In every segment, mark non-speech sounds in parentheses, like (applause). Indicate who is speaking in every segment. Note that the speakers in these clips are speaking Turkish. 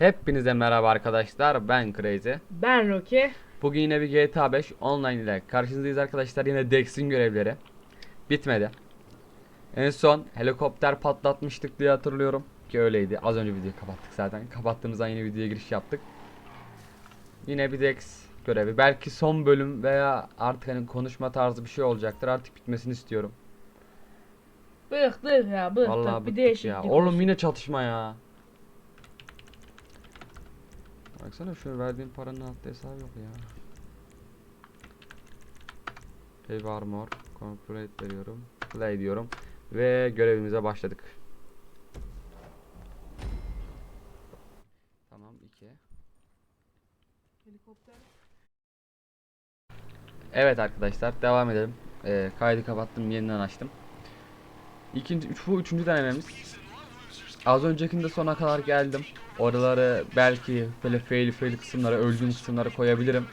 Speaker 1: Hepinize merhaba arkadaşlar. Ben Crazy.
Speaker 2: Ben Rocky.
Speaker 1: Bugün yine bir GTA 5 online ile karşınızdayız arkadaşlar. Yine Dex'in görevleri. Bitmedi. En son helikopter patlatmıştık diye hatırlıyorum. Ki öyleydi. Az önce videoyu kapattık zaten. Kapattığımızdan yine videoya giriş yaptık. Yine bir Dex görevi. Belki son bölüm veya artık hani konuşma tarzı bir şey olacaktır. Artık bitmesini istiyorum.
Speaker 2: Bıktık ya bıktık.
Speaker 1: Vallahi
Speaker 2: bir değişiklik.
Speaker 1: ya. Oğlum yine çatışma ya. Baksana şu verdiğim paranın altta hesabı yok ya. Heavy armor. Complete veriyorum. Play diyorum. Ve görevimize başladık. Tamam 2. Evet arkadaşlar devam edelim. Ee, kaydı kapattım yeniden açtım. İkinci, üç, bu üçüncü denememiz. Az öncekinde sona kadar geldim. Oraları belki böyle fail fail kısımları, öldüğüm kısımları koyabilirim.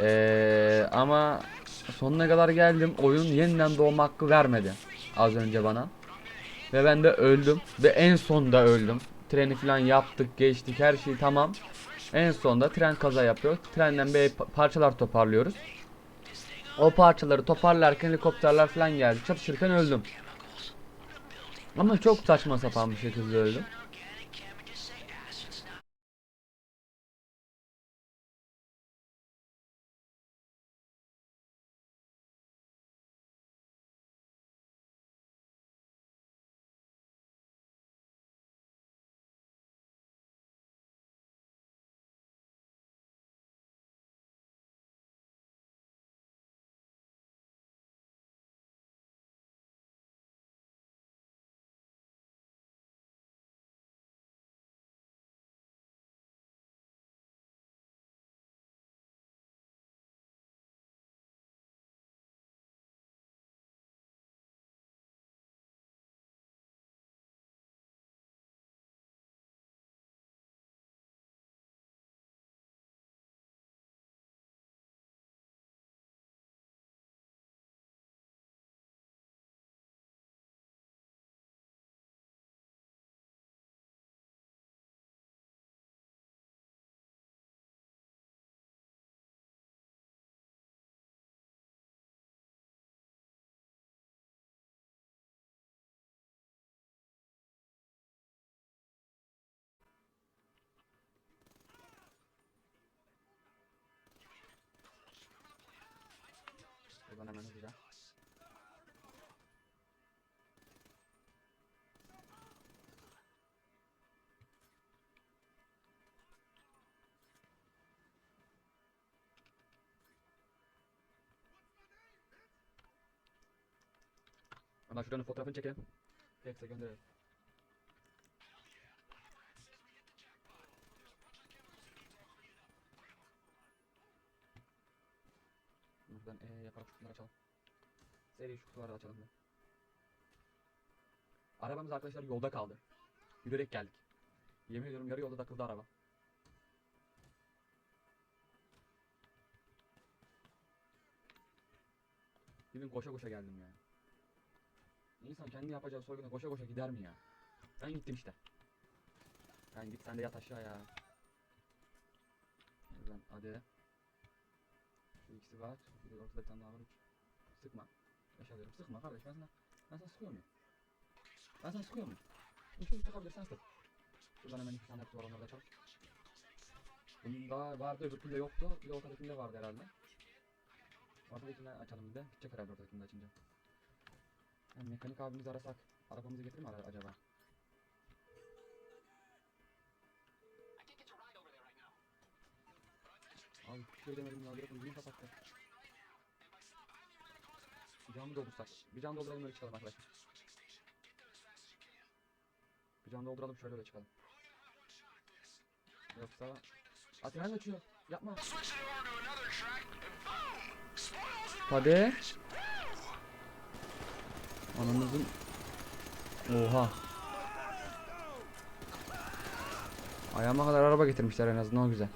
Speaker 1: Ee, ama sonuna kadar geldim. Oyun yeniden doğma hakkı vermedi. Az önce bana. Ve ben de öldüm. Ve en sonda öldüm. Treni falan yaptık, geçtik, her şey tamam. En sonda tren kaza yapıyor. Trenden bir pa- parçalar toparlıyoruz. O parçaları toparlarken helikopterler falan geldi. Çatışırken öldüm. Ama çok saçma sapan bir şekilde öldüm. Buradan hemen hızlıca. Hemen şuranın fotoğrafını çekelim. Tekse gönderelim. Buradan E yaparak şu kutuları açalım. Seri şu kutuları açalım da. Arabamız arkadaşlar yolda kaldı. Yürüyerek geldik. Yemin ediyorum yarı yolda takıldı araba. Bir koşa koşa geldim ya. İnsan kendi yapacağı soyguna koşa koşa gider mi ya? Ben gittim işte. Ben git sen de yat aşağı ya. Hadi. Şu ikisi var. Bir de ortada bir tane daha var. Üç. Sıkma. Yaşalıyorum. Sıkma kardeş. Ben sana, ben sana sıkıyor muyum? Ben sana sıkıyor muyum? Şey sıkabilirsen sık. Şuradan hemen iki tane kutu var onları da açalım. Bunda vardı öbürkünde yoktu. Bir de ortadakinde vardı herhalde. Ortadakini açalım bir de. Gidecek herhalde ortadakini de açınca. Yani mekanik abimizi arasak. Arabamızı getirir mi acaba? Abi bir şey demedim. Direkt müziği kapattı. Bir can doldursak? Bir can dolduralım öyle çıkalım arkadaşlar. Bir can dolduralım şöyle öyle çıkalım. Yoksa... Aa tren açıyor. Yapma. Hadi. Anamızın... Oha. Ayağıma kadar araba getirmişler en azından o güzel.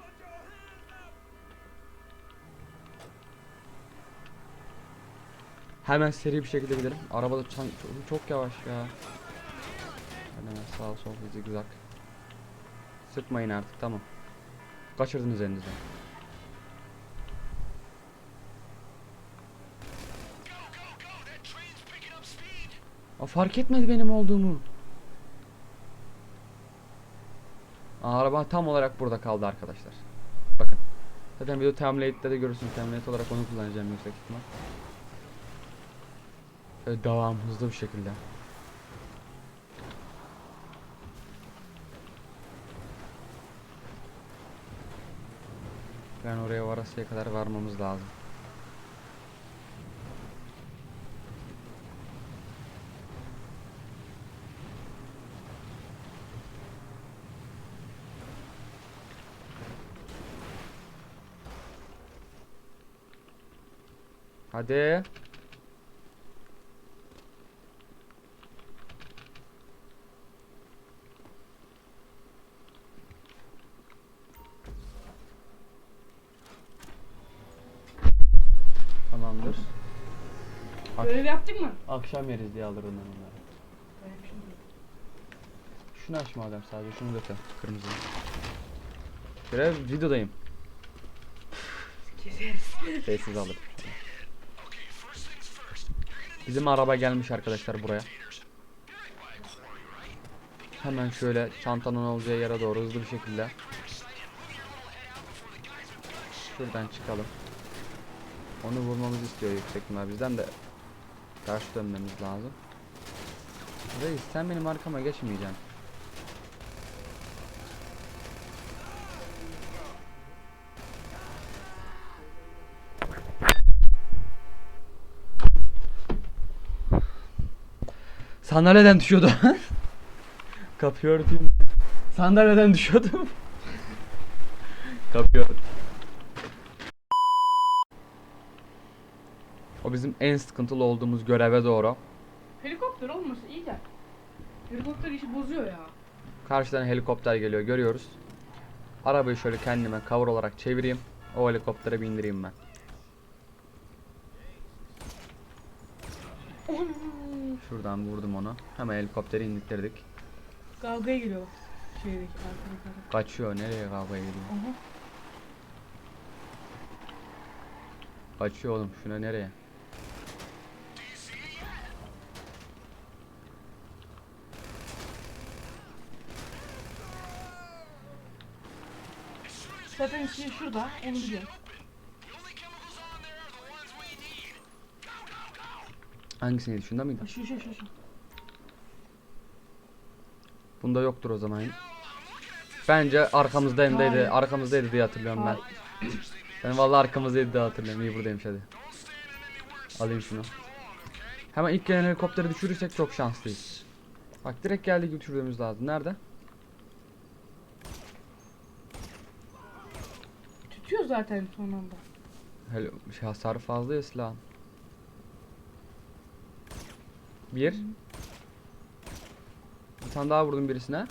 Speaker 1: Hemen seri bir şekilde gidelim. Arabada çok, çok yavaş ya. Hemen sağ sol zigzag. Sıkmayın artık tamam. Kaçırdınız elinize. Aa, fark etmedi benim olduğumu. Araba tam olarak burada kaldı arkadaşlar. Bakın. Zaten video template'de de görürsünüz. Template olarak onu kullanacağım yüksek ihtimal. Böyle devam hızlı bir şekilde. Ben oraya varasıya kadar varmamız lazım. Hadi. Tamamdır. Ak-
Speaker 2: Görev yaptık mı?
Speaker 1: Akşam yeriz diye alırım ben onları. Şunu aç madem sadece şunu götür kırmızı. Görev videodayım.
Speaker 2: Keseriz.
Speaker 1: Sessiz alırım. Bizim araba gelmiş arkadaşlar buraya. Hemen şöyle çantanın olacağı yere doğru hızlı bir şekilde. Şuradan çıkalım. Onu vurmamızı istiyor yüksek bizden de ters dönmemiz lazım. Reis sen benim arkama geçmeyeceksin. Sandalyeden düşüyordu. (laughs) Kapıyı örteyim. Sandalyeden düşüyordum. (laughs) Kapıyı ört. O bizim en sıkıntılı olduğumuz göreve doğru.
Speaker 2: Helikopter olmasa iyi de. Helikopter işi bozuyor ya.
Speaker 1: Karşıdan helikopter geliyor görüyoruz. Arabayı şöyle kendime cover olarak çevireyim. O helikoptere bindireyim ben. Şuradan vurdum onu. Hemen helikopteri indirdik.
Speaker 2: Kavgaya geliyor bak. Şeydeki.
Speaker 1: Kaçıyor. Nereye kavgaya gidiyor?
Speaker 2: Aha.
Speaker 1: Kaçıyor oğlum. Şuna nereye?
Speaker 2: Zaten şey şurada. Onu biliyorum.
Speaker 1: Hangisiydi? Şunda mıydı?
Speaker 2: Şu şu şu şu.
Speaker 1: Bunda yoktur o zaman. Bence arkamızdaydı.
Speaker 2: Hayır.
Speaker 1: Arkamızdaydı diye hatırlıyorum ben. Ben vallahi arkamızdaydı diye hatırlıyorum. İyi buradaymış hadi. Alayım şunu. Hemen ilk gelen helikopteri düşürürsek çok şanslıyız. Bak direkt geldi düşürmemiz lazım. Nerede?
Speaker 2: Zaten son anda.
Speaker 1: Hele şey hasarı fazla ya silahın. Bir. Bir tane daha vurdum birisine.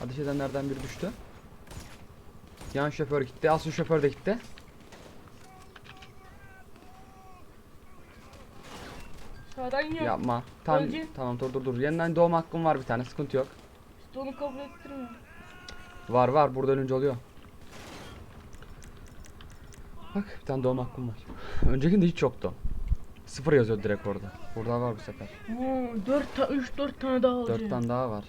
Speaker 1: Ateş edenlerden biri düştü. Yan şoför gitti. Asıl şoför de gitti.
Speaker 2: Sağdan iniyor.
Speaker 1: Yapma. Tamam,
Speaker 2: Önce-
Speaker 1: tamam dur dur dur. Yeniden doğum hakkım var bir tane. Sıkıntı yok.
Speaker 2: İşte onu kabul ettirmiyor.
Speaker 1: Var var. Burada ölünce oluyor. Bak bir tane doğum hakkım var. Öncekinde hiç yoktu. Sıfır yazıyor direkt orada. Burada var bu sefer.
Speaker 2: Oo, 4 ta 3 4 tane daha alacağım.
Speaker 1: Dört tane daha var.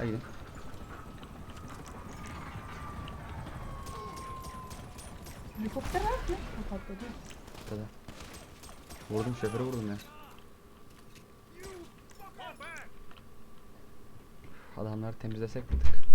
Speaker 1: Gidin.
Speaker 2: Helikopter var mı? Patladı.
Speaker 1: Burada. Vurdum şoförü vurdum ya. Adamları temizlesek miydik?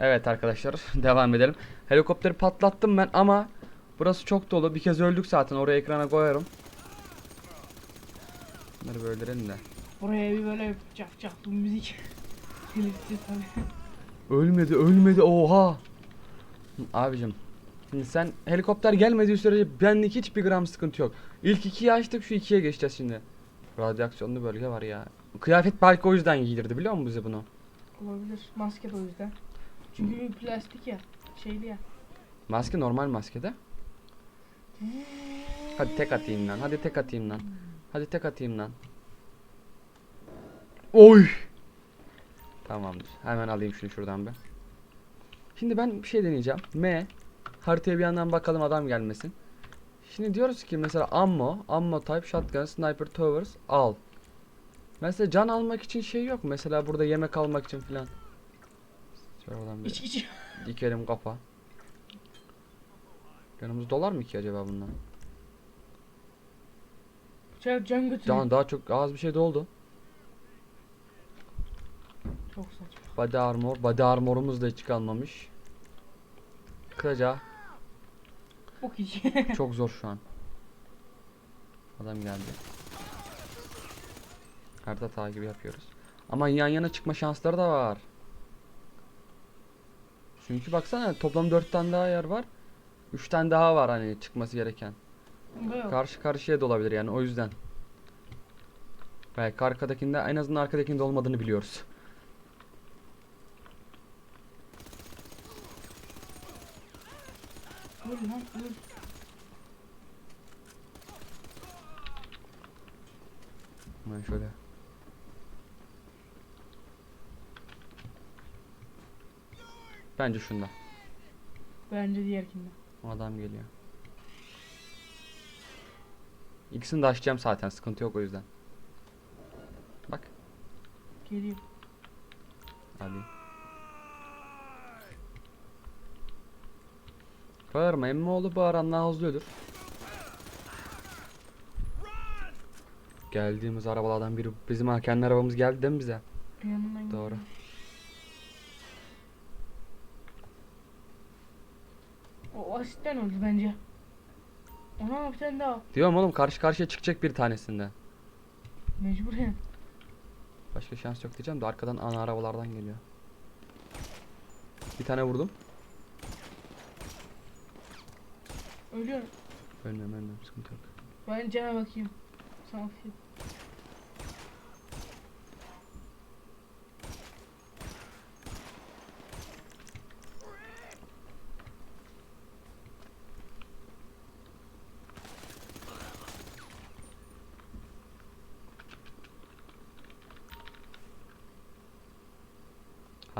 Speaker 1: Evet arkadaşlar devam edelim. Helikopteri patlattım ben ama burası çok dolu. Bir kez öldük zaten oraya ekrana koyarım. Bunları böyle öldürelim de.
Speaker 2: Buraya bir böyle cak cak müzik. (laughs) Delirtti tabii.
Speaker 1: Ölmedi ölmedi oha. Abicim. Şimdi sen helikopter gelmediği sürece benlik hiçbir gram sıkıntı yok. İlk ikiyi açtık şu ikiye geçeceğiz şimdi. Radyasyonlu bölge var ya. Kıyafet belki o yüzden giydirdi biliyor musun bize bunu?
Speaker 2: Olabilir. Maske de o yüzden. Çünkü plastik ya. Şeyli ya.
Speaker 1: Maske normal maskede. Hadi tek atayım lan. Hadi tek atayım lan. Hadi tek atayım lan. Oy. Tamamdır. Hemen alayım şunu şuradan bir. Şimdi ben bir şey deneyeceğim. M. Haritaya bir yandan bakalım adam gelmesin. Şimdi diyoruz ki mesela ammo, ammo type, shotgun, sniper, towers al. Mesela can almak için şey yok. Mesela burada yemek almak için filan. Şöyle oradan bir
Speaker 2: İç iç.
Speaker 1: dikelim kafa. Canımız dolar mı ki acaba bundan?
Speaker 2: Şey can götürüyor.
Speaker 1: Can daha çok az bir şey doldu.
Speaker 2: Çok saçma.
Speaker 1: Body armor, body armorumuz da hiç kalmamış. Kısaca
Speaker 2: Çok iç. (laughs)
Speaker 1: çok zor şu an. Adam geldi. Harita takibi yapıyoruz. Ama yan yana çıkma şansları da var. Çünkü baksana toplam 4 tane daha yer var. 3 tane daha var hani çıkması gereken.
Speaker 2: Yok.
Speaker 1: Karşı karşıya da olabilir yani o yüzden. Belki arkadakinde en azından arkadakinde olmadığını biliyoruz.
Speaker 2: Öl lan öl.
Speaker 1: Hemen şöyle. Bence şunda.
Speaker 2: Bence diğerkinde.
Speaker 1: Adam geliyor. İkisini de açacağım zaten sıkıntı yok o yüzden. Bak.
Speaker 2: Geliyor.
Speaker 1: Hadi. Bağırma emmoğlu bağıran daha hızlı ölür. Geldiğimiz arabalardan biri bizim ha kendi arabamız geldi değil mi bize?
Speaker 2: Yanından
Speaker 1: Doğru.
Speaker 2: geliyor. O asitten öldü bence. Ona bir tane daha.
Speaker 1: Diyorum oğlum karşı karşıya çıkacak bir tanesinde.
Speaker 2: Mecburen.
Speaker 1: Başka şans yok diyeceğim de arkadan ana arabalardan geliyor. Bir tane vurdum.
Speaker 2: Ölüyor.
Speaker 1: Ölmem ölmem sıkıntı yok.
Speaker 2: Ben cana bakayım. Sana bakayım.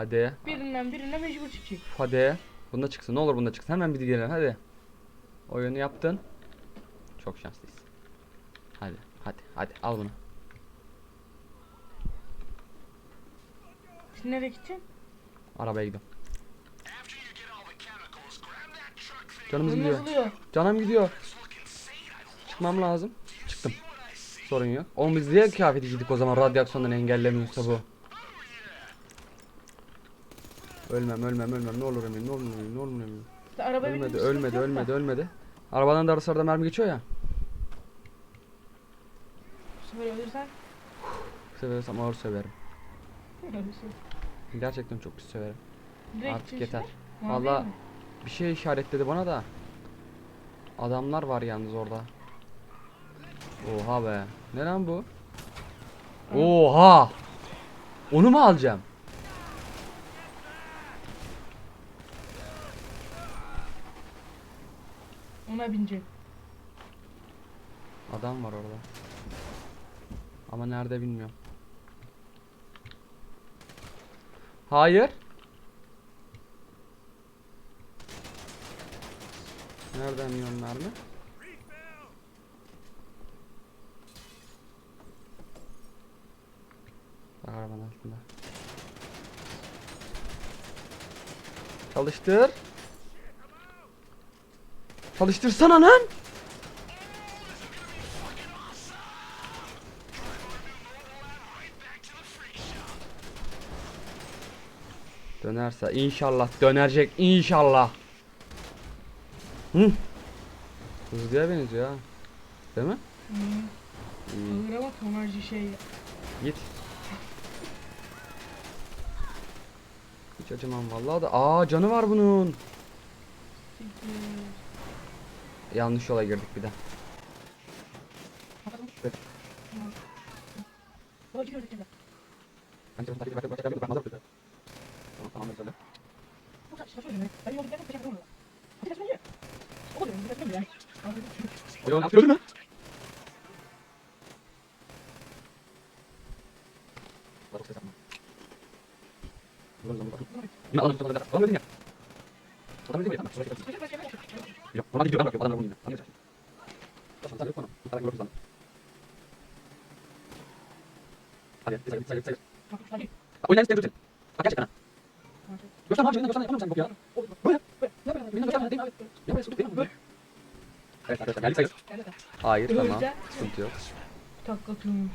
Speaker 1: Hadi.
Speaker 2: Birinden birine mecbur çıkacak.
Speaker 1: Hadi. Bunda çıksın. Ne olur bunda çıksın. Hemen bir gidelim. Hadi. Oyunu yaptın. Çok şanslıyız. Hadi. Hadi. Hadi. Al bunu.
Speaker 2: Şimdi nereye gideceksin?
Speaker 1: Arabaya gidiyorum. Canımız gidiyor.
Speaker 2: buluyor.
Speaker 1: Canım gidiyor. Çıkmam lazım. Çıktım. Sorun yok. Oğlum biz niye kıyafeti giydik o zaman radyasyondan engellemiyorsa bu. Ölmem ölmem ölmem ne olur ölmeyeyim ne olur ölmeyeyim ne olur ölmeyeyim.
Speaker 2: İşte arabaya
Speaker 1: Ölmedi ölmedi
Speaker 2: yok da.
Speaker 1: ölmedi ölmedi. Arabadan da arası arada mermi geçiyor ya.
Speaker 2: Bu sefer ölürsen
Speaker 1: Seversem ağır severim.
Speaker 2: ölürsün. (laughs)
Speaker 1: Gerçekten çok pis severim.
Speaker 2: Direkt
Speaker 1: Artık yeter. Valla bir şey işaretledi bana da. Adamlar var yalnız orada. Oha be. Ne lan bu? Oha! Onu mu alacağım?
Speaker 2: Ona binecek.
Speaker 1: Adam var orada. Ama nerede bilmiyorum. Hayır. Nereden yiyorum mermi? Arabanın altında. Çalıştır. Çalıştırsana lan. Dönerse inşallah dönerecek inşallah. Hı. Hızlıya benziyor ha. Değil mi?
Speaker 2: Hı. Ağır ama tonajlı şey.
Speaker 1: Git. Hiç acımam vallahi da. Aa canı var bunun.
Speaker 2: Siktir.
Speaker 1: Yanlış yola girdik bir de.
Speaker 2: Benim kaçmam yani.
Speaker 1: Oyun yapıyor mu? Ne alalım
Speaker 2: Peşe bırakıyorum.
Speaker 1: Yok, ona gidiyor ben bakıyorum. Adamlar bunu yine. Anlıyor musun? Tamam, bana. Bir tane görürüz lan. Hadi, sayı, sayı, sayı.
Speaker 2: Hadi.
Speaker 1: Oynayan isteyen dursun. Bak gerçekten ha. Göster abi, göster, yapamıyorum sen bu ya. Böyle.
Speaker 2: Ne yapalım?
Speaker 1: Benim göstermeden değil mi? Ya böyle sıkıntı değil mi? Evet arkadaşlar, geldik sayı.
Speaker 2: Evet.
Speaker 1: Hayır, tamam. Sıkıntı yok.
Speaker 2: Tak atıyormuş.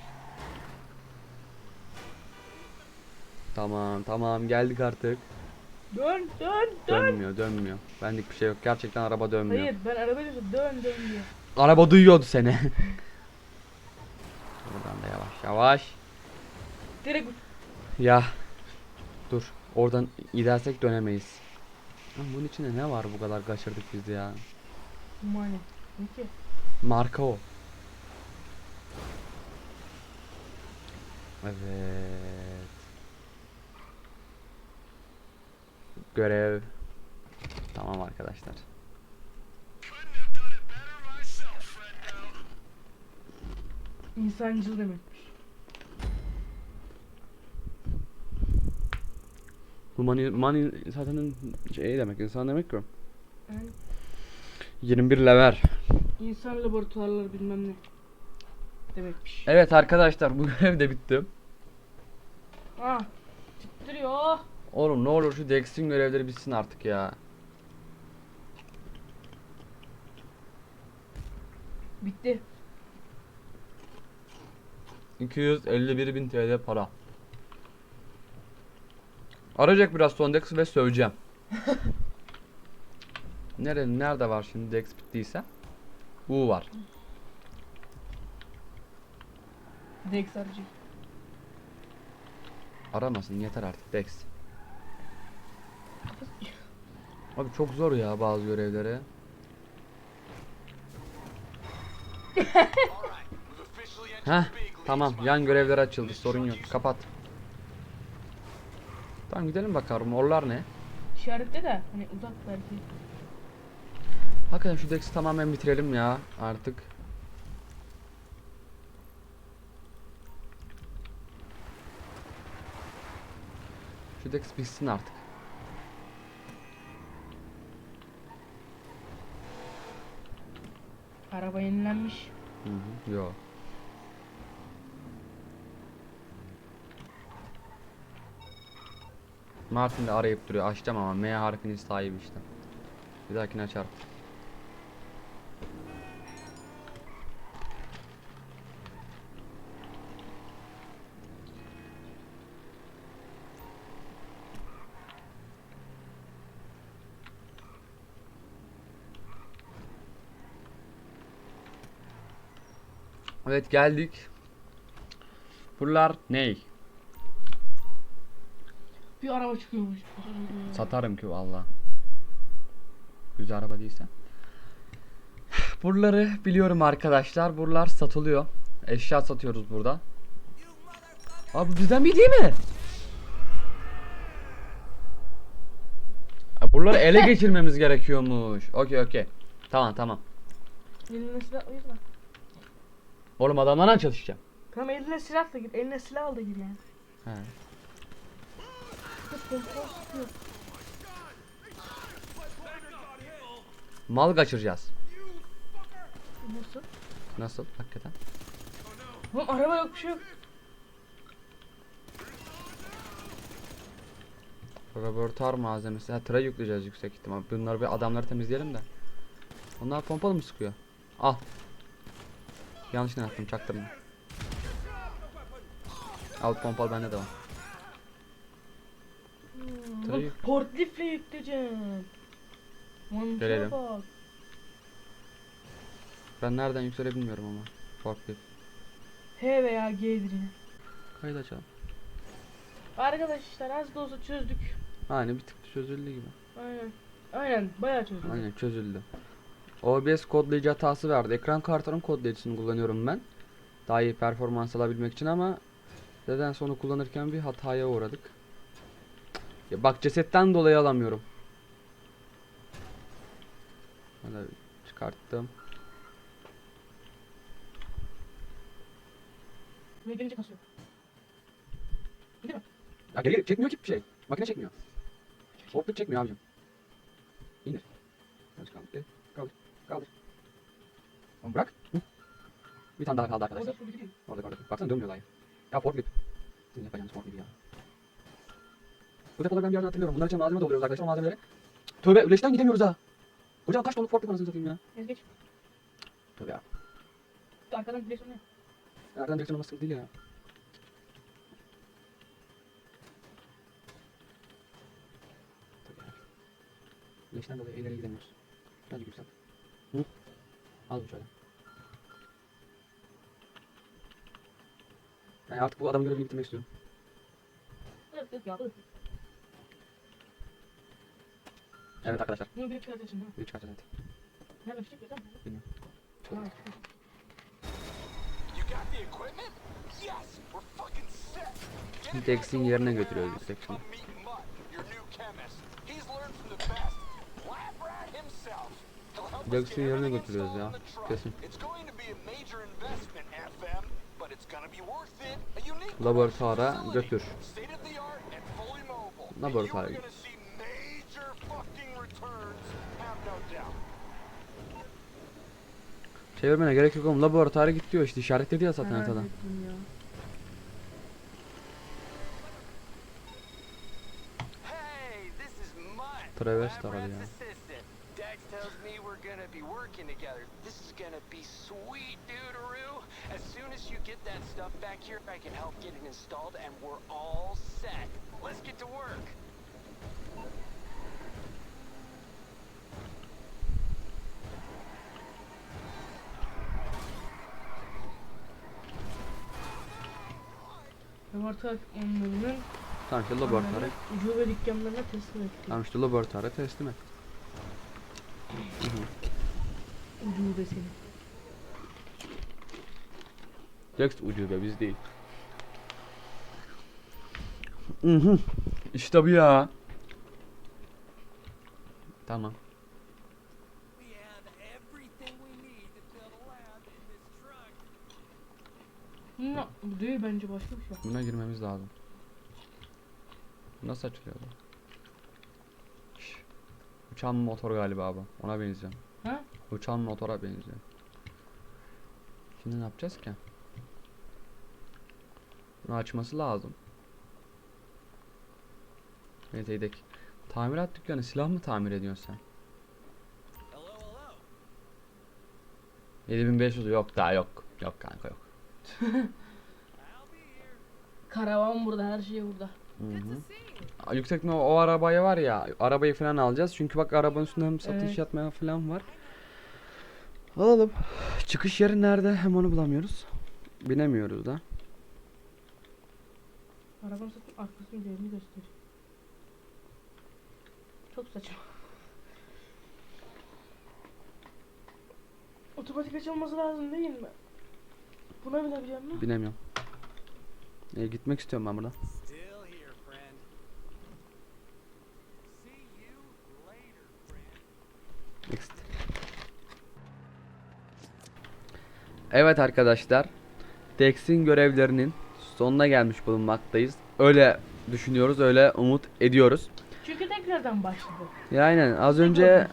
Speaker 1: Tamam, tamam. Geldik artık.
Speaker 2: Dön dön dön.
Speaker 1: Dönmüyor, dönmüyor. Benlik bir şey yok. Gerçekten araba dönmüyor.
Speaker 2: Hayır ben araba diyorsun dön dön diyor.
Speaker 1: Araba duyuyordu seni. (laughs) Buradan da yavaş yavaş.
Speaker 2: Direkt
Speaker 1: Ya. Dur. Oradan gidersek dönemeyiz. Lan bunun içinde ne var bu kadar kaçırdık biz ya.
Speaker 2: mani. Ne ki?
Speaker 1: Marka o. Evet. Görev. Tamam arkadaşlar.
Speaker 2: İnsancıl demekmiş.
Speaker 1: Bu money, money zaten şey demek, insan demek ki.
Speaker 2: Yani
Speaker 1: 21 level.
Speaker 2: insan laboratuvarları bilmem ne. Demekmiş.
Speaker 1: Evet arkadaşlar bu (laughs) görev de bitti.
Speaker 2: Ha. Titriyor.
Speaker 1: Oğlum ne olur şu Dex'in görevleri bitsin artık ya.
Speaker 2: Bitti.
Speaker 1: 251.000 TL para. Arayacak biraz son Dex ve söveceğim. (laughs) Nerede nerede var şimdi Dex bittiyse? Bu var.
Speaker 2: Dex arayacak.
Speaker 1: Aramasın yeter artık Dex. Abi çok zor ya bazı görevleri. Heh tamam yan görevler açıldı sorun yok kapat. Tamam gidelim bakalım orlar ne?
Speaker 2: İşarette de hani uzak belki.
Speaker 1: Hakikaten şu Dex'i tamamen bitirelim ya artık. Şu Dex bitsin artık.
Speaker 2: Araba yenilenmiş.
Speaker 1: Hı hı. Yo. Martin de arayıp duruyor. Açacağım ama M harfinin sahibi işte. Bir dahakine açarım. Evet geldik. Buralar ney?
Speaker 2: Bir araba çıkıyormuş.
Speaker 1: Satarım ki valla. Güzel araba değilse. Buraları biliyorum arkadaşlar. Buralar satılıyor. Eşya satıyoruz burada. Abi bizden bir değil mi? Buraları ele geçirmemiz gerekiyormuş. Okey okey. Tamam tamam.
Speaker 2: Eline silah yüzden.
Speaker 1: Oğlum adamlarla çalışacağım.
Speaker 2: Tamam eline silah da gir. Eline silah al da gir yani.
Speaker 1: He. Mal kaçıracağız.
Speaker 2: Nasıl?
Speaker 1: Nasıl? Hakikaten.
Speaker 2: Oğlum araba yok bir şey yok.
Speaker 1: Laboratuvar malzemesi. Ha tıra yükleyeceğiz yüksek ihtimal. Bunları bir adamları temizleyelim de. Onlar pompalı mı sıkıyor? Al. Yanlışlıkla attım çaktırma. Al pompalı bende de var. Tabii.
Speaker 2: Portlifle yükleyeceğim. Bak.
Speaker 1: Ben nereden yükselebilmiyorum ama. Forklift.
Speaker 2: H veya G'dir yine.
Speaker 1: Kayıt açalım.
Speaker 2: Arkadaşlar az da olsa çözdük.
Speaker 1: Hani bir tık çözüldü gibi.
Speaker 2: Aynen. Aynen bayağı çözdük.
Speaker 1: Aynen çözüldü. OBS kodlayıcı hatası verdi. Ekran kartının kodlayıcısını kullanıyorum ben. Daha iyi performans alabilmek için ama neden sonra kullanırken bir hataya uğradık. Ya bak cesetten dolayı alamıyorum. Hadi çıkarttım.
Speaker 2: Ve gelince kasıyor. Değil mi?
Speaker 1: Ya geri çekmiyor ki bir şey. Makine çekmiyor. Optik çekmiyor abicim. İndir. Kaldır kaldır. Kaldır. Oğlum bırak. Hı. Bir tane daha kaldı arkadaşlar.
Speaker 2: Orada.
Speaker 1: Orada. Baksana dönmüyor daha. Ya forklift. Sizin yapacağınız forklift ya. Bu depoları ben bir yerden hatırlıyorum. Bunlar için malzeme dolduruyoruz arkadaşlar malzemeleri. Tövbe leşten gidemiyoruz ha. Hocam kaç tonluk forklift anasını satayım ya.
Speaker 2: Ez geç.
Speaker 1: Tövbe ya.
Speaker 2: Arkadan direksiyon ne?
Speaker 1: Nereden direksiyon olması değil ya. Leşten dolayı ileri gidemiyoruz. Birazcık yüksel. Hı? Al şöyle. Yani artık bu adamın görevini bitirmek istiyorum.
Speaker 2: Evet
Speaker 1: arkadaşlar.
Speaker 2: Bunu bir çıkartacaksın ha.
Speaker 1: Bir çıkartacağız evet.
Speaker 2: Nerede fişek yok lan?
Speaker 1: Bilmiyorum.
Speaker 2: Ha,
Speaker 3: You got the equipment? Yes, we're fucking set. Get it
Speaker 1: Dex'in yerine götürüyoruz Dex'in.
Speaker 3: The art and fully mobile. And
Speaker 1: Laboratuvara götür.
Speaker 3: no doubt.
Speaker 1: Çevirmene gerek yok oğlum. Laboratuvara git diyor işte. işaretledi ya zaten haritada.
Speaker 2: ettim ya.
Speaker 3: Hey, this is Mutt.
Speaker 1: Travis
Speaker 3: Lab
Speaker 1: de aradı
Speaker 3: rat's
Speaker 1: ya.
Speaker 3: assistant. Dex tells me we're gonna be working together. This is gonna be sweet, dude-aroo. As soon as you get that stuff back here, I can help get it installed, and we're all set. Let's get to work.
Speaker 2: Laboratuvar onlarının
Speaker 1: Tamam işte laboratuvara.
Speaker 2: ucube dükkanlarına teslim ettik.
Speaker 1: Tamam işte laboratuvara teslim et. (laughs)
Speaker 2: Ucube seni.
Speaker 1: Dex ucube biz değil. Mhm. İşte bu ya. Tamam.
Speaker 3: We have everything we need to build a lab in this truck.
Speaker 2: Ya, bu değil bence başka bir şey.
Speaker 1: Buna girmemiz lazım. Nasıl açılıyor bu? Uçan motor galiba bu. Ona benziyor. Uçan motora benziyor. Şimdi ne yapacağız ki? Bunu açması lazım. Neyse gidelim. Tamirat dükkanı silah mı tamir ediyorsun sen?
Speaker 3: Hello, hello.
Speaker 1: 7500 yok daha yok. Yok kanka yok. (laughs)
Speaker 2: Karavan burada her şey burada.
Speaker 1: Hı hı. Yüksek mi o arabayı var ya arabayı falan alacağız çünkü bak arabanın üstünde hem satış
Speaker 2: Evet.
Speaker 1: yatmaya falan var. Alalım. Çıkış yeri nerede? Hem onu bulamıyoruz. Binemiyoruz da.
Speaker 2: Arabanın satın arkasının yerini gösteriyor. Çok saçma. Otomatik açılması lazım değil mi? Buna binebiliyor musun?
Speaker 1: Binemiyorum. E, gitmek istiyorum ben buradan. Next. Evet arkadaşlar. Dex'in görevlerinin sonuna gelmiş bulunmaktayız. Öyle düşünüyoruz, öyle umut ediyoruz.
Speaker 2: Çünkü tekrardan başladı.
Speaker 1: Ya aynen az önce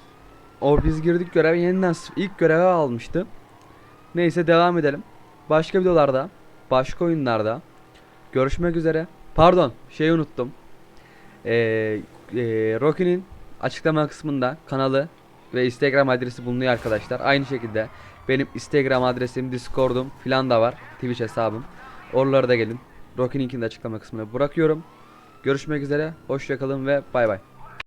Speaker 1: o biz girdik göreve yeniden ilk göreve almıştı. Neyse devam edelim. Başka videolarda, başka oyunlarda görüşmek üzere. Pardon, şeyi unuttum. Ee, e, Rocky'nin açıklama kısmında kanalı ve Instagram adresi bulunuyor arkadaşlar. Aynı şekilde benim Instagram adresim, Discord'um filan da var. Twitch hesabım. Oralara da gelin. Rocky'ninkini de açıklama kısmına bırakıyorum. Görüşmek üzere. Hoşçakalın ve bay bay.